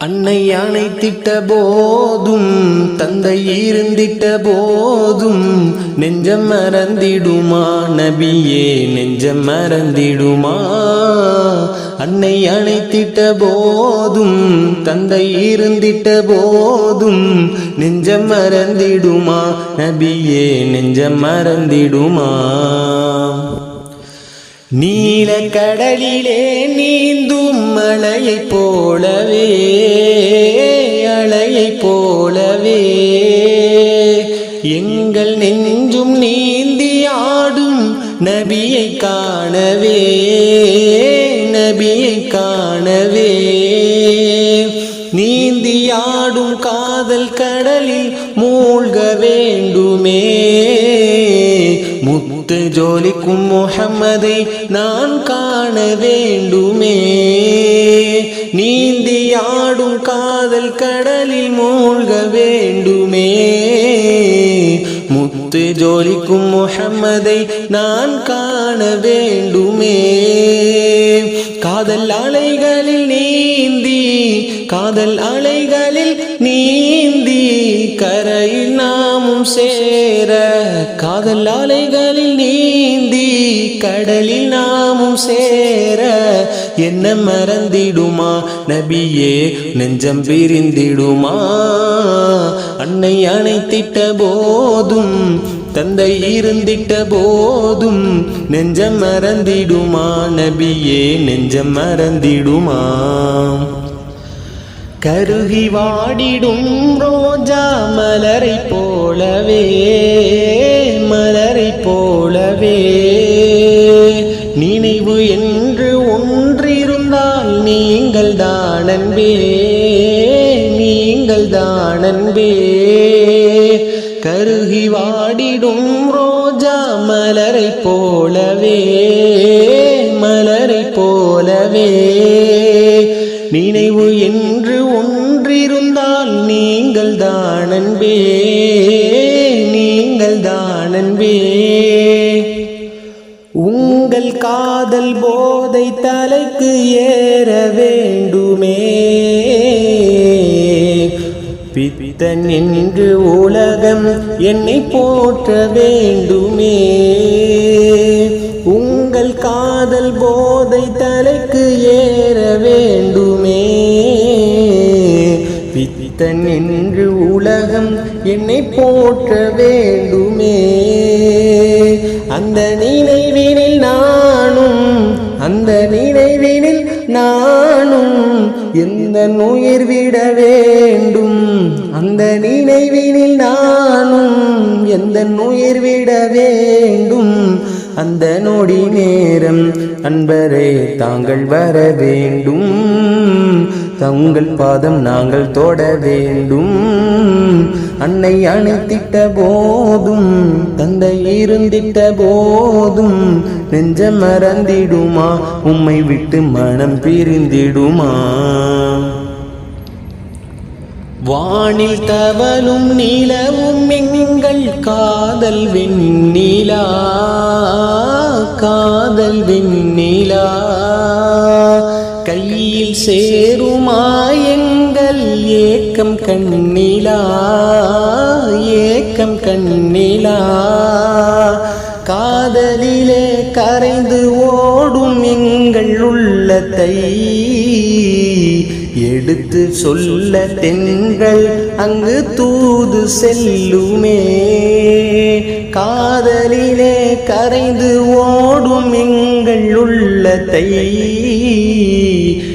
அன்னை அணைத்திட்ட போதும் தந்தை இருந்திட்ட போதும் நெஞ்சம் மறந்திடுமா நபியே நெஞ்சம் மறந்திடுமா? அன்னை அணைத்திட்ட போதும் தந்தை இருந்திட்ட போதும் நெஞ்சம் மறந்திடுமா நபியே நெஞ்சம் மறந்திடுமா? நீல கடலிலே நீ மலையைப் போலவே அலையைப் போலவே. எங்கள் நெஞ்சும் நீந்தி ஆடும் நபியை காணவே நபியை காணவே. நீந்தியாடும் காதல் கடலில் மூழ்க வேண்டுமே. முத்து ஜோலிக்கும் முகம்மதை நான் காண வேண்டுமே. நீந்தியாடும் காதல் கடலில் மூழ்க வேண்டுமே. முத்து ஜோலிக்கும் முகம்மதை நான் காண வேண்டுமே. காதல் அலைகளில் நீந்தி காதல் அலைகளில் நீந்தி கரையில் நாமும் சேர காதல் அலைகள் நீந்தி கடலில் நாமும் சேர என்ன மறந்திடுமா? நபியே நெஞ்சம் பிரிந்திடுமா? அன்னை அணைத்திட்ட போதும் தந்தை இருந்திட்ட போதும் நெஞ்சம் மறந்திடுமா? நபியே நெஞ்சம் மறந்திடுமா? கருகி வாடிடும் ரோஜா மலரை போலவே அன்பே நீங்கள் தான் அன்பே. கருகி வாடிடும் ரோஜா மலரை போலவே மலரை போலவே. நினைவு என்று ஒன்றிருந்தால் நீங்கள் தான் அன்பே நீங்கள் தான் அன்பே. உங்கள் காதல் போதை தலைக்கு ஏ பித்தன் என்று உலகம் என்னை போற்ற வேண்டுமே. உங்கள் காதல் போதை தலைக்கு ஏற வேண்டுமே. பித்தன் என்று உலகம் என்னை போற்ற வேண்டுமே. அந்த நினைவினில் நானும் அந்த நினைவினில் நானும் எந்த உயிர் விட வேண்டும்? அந்த நினைவினில் நானும் எந்த உயிர் விட வேண்டும்? அந்த நொடி நேரம் அன்பரே தாங்கள் வர வேண்டும். தங்கள் பாதம் நாங்கள் தொட வேண்டும். அன்னை அணைத்திட்ட போதும் தந்தை இருந்திட்ட போதும் நெஞ்சம் மறந்திடுமா? உம்மை விட்டு மனம் பிரிந்திடுமா? வானில் தவளும் நிலவும் எங்கள் காதல் வெண்ணிலா காதல் வெண்ணிலா. கையில் சேருமா எங்கள் ஏக்கம் கண்ணிலா ஏக்கம் கண்ணிலா. காதலிலே கரைந்து ஓடும் எங்கள் உள்ளத்தை எடுத்து சொல்ல தென்கள் அங்கு தூது செல்லுமே. காதலிலே கரைந்து ஓடும் எங்கள் உள்ளத்தை.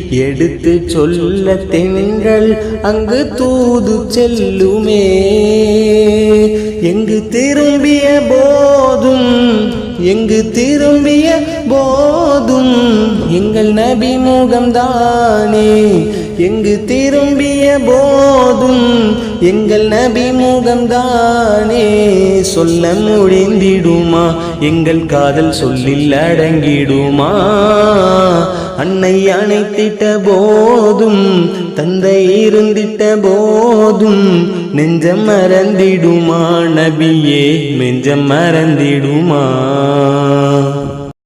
எடுத்து சொல்ல தென்கள் அங்கு தூது செல்லுமே. எங்கு திரும்பிய போதும் எங்கு திரும்பிய போதும் எங்கள் நபி முகம்தானே. எங்கு திரும்பிய போதும் எங்கள் நபி முகம்தானே சொல்ல முடிந்திடுமா? எங்கள் காதல் சொல்லில் அடங்கிடுமா? அன்னை அணைத்திட்ட போதும் தந்தை இருந்திட்ட போதும் நெஞ்சம் மறந்திடுமா? நபியே நெஞ்சம் மறந்திடுமா?